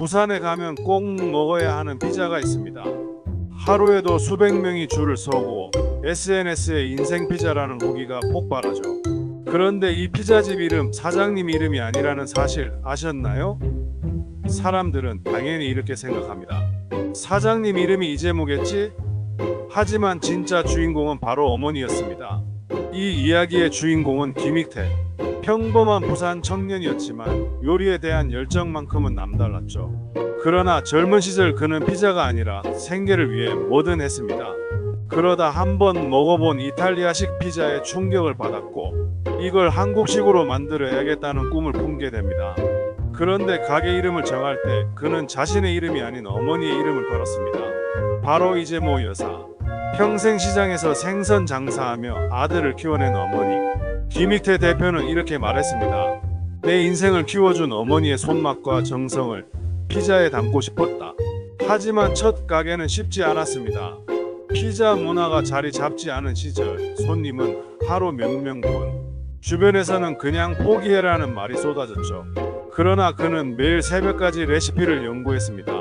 부산에 가면 꼭 먹어야 하는 피자가 있습니다. 하루에도 수백 명이 줄을 서고 SNS에 인생 피자라는 후기가 폭발하죠. 그런데 이 피자집 이름 사장님 이름이 아니라는 사실 아셨나요? 사람들은 당연히 이렇게 생각합니다. 사장님 이름이 이재모겠지? 하지만 진짜 주인공은 바로 어머니였습니다. 이 이야기의 주인공은 김익태. 평범한 부산 청년이었지만 요리에 대한 열정만큼은 남달랐죠. 그러나 젊은 시절 그는 피자가 아니라 생계를 위해 뭐든 했습니다. 그러다 한번 먹어본 이탈리아식 피자에 충격을 받았고 이걸 한국식으로 만들어야겠다는 꿈을 품게 됩니다. 그런데 가게 이름을 정할 때 그는 자신의 이름이 아닌 어머니의 이름을 걸었습니다. 바로 이재모 여사. 평생 시장에서 생선 장사하며 아들을 키워낸 어머니. 김익태 대표는 이렇게 말했습니다. 내 인생을 키워준 어머니의 손맛과 정성을 피자에 담고 싶었다. 하지만 첫 가게는 쉽지 않았습니다. 피자 문화가 자리 잡지 않은 시절 손님은 하루 몇 명뿐. 주변에서는 그냥 포기해라는 말이 쏟아졌죠. 그러나 그는 매일 새벽까지 레시피를 연구했습니다.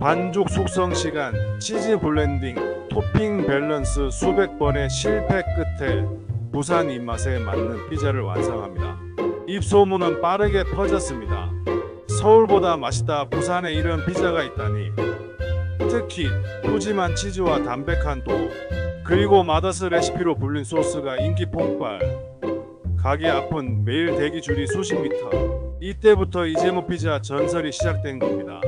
반죽 숙성 시간, 치즈 블렌딩, 토핑 밸런스 수백 번의 실패 끝에 부산 입맛에 맞는 피자를 완성합니다. 입소문은 빠르게 퍼졌습니다. 서울보다 맛있다 부산에 이런 피자가 있다니. 특히 푸짐한 치즈와 담백한 도 그리고 마더스 레시피로 불린 소스가 인기 폭발. 가게 앞은 매일 대기 줄이 수십 미터. 이때부터 이재모 피자 전설이 시작된 겁니다.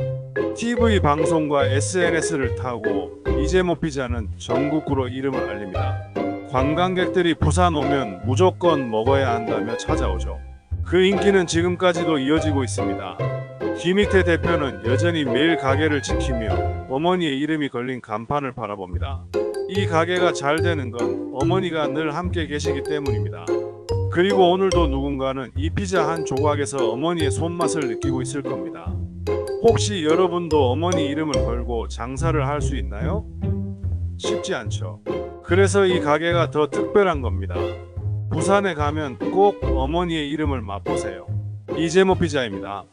TV 방송과 SNS를 타고 이재모 피자는 전국구로 이름을 알립니다. 관광객들이 부산 오면 무조건 먹어야 한다며 찾아오죠. 그 인기는 지금까지도 이어지고 있습니다. 김익태 대표는 여전히 매일 가게를 지키며 어머니의 이름이 걸린 간판을 바라봅니다. 이 가게가 잘 되는 건 어머니가 늘 함께 계시기 때문입니다. 그리고 오늘도 누군가는 이 피자 한 조각에서 어머니의 손맛을 느끼고 있을 겁니다. 혹시 여러분도 어머니 이름을 걸고 장사를 할 수 있나요? 쉽지 않죠. 그래서 이 가게가 더 특별한 겁니다. 부산에 가면 꼭 어머니의 이름을 맛보세요. 이재모 피자입니다.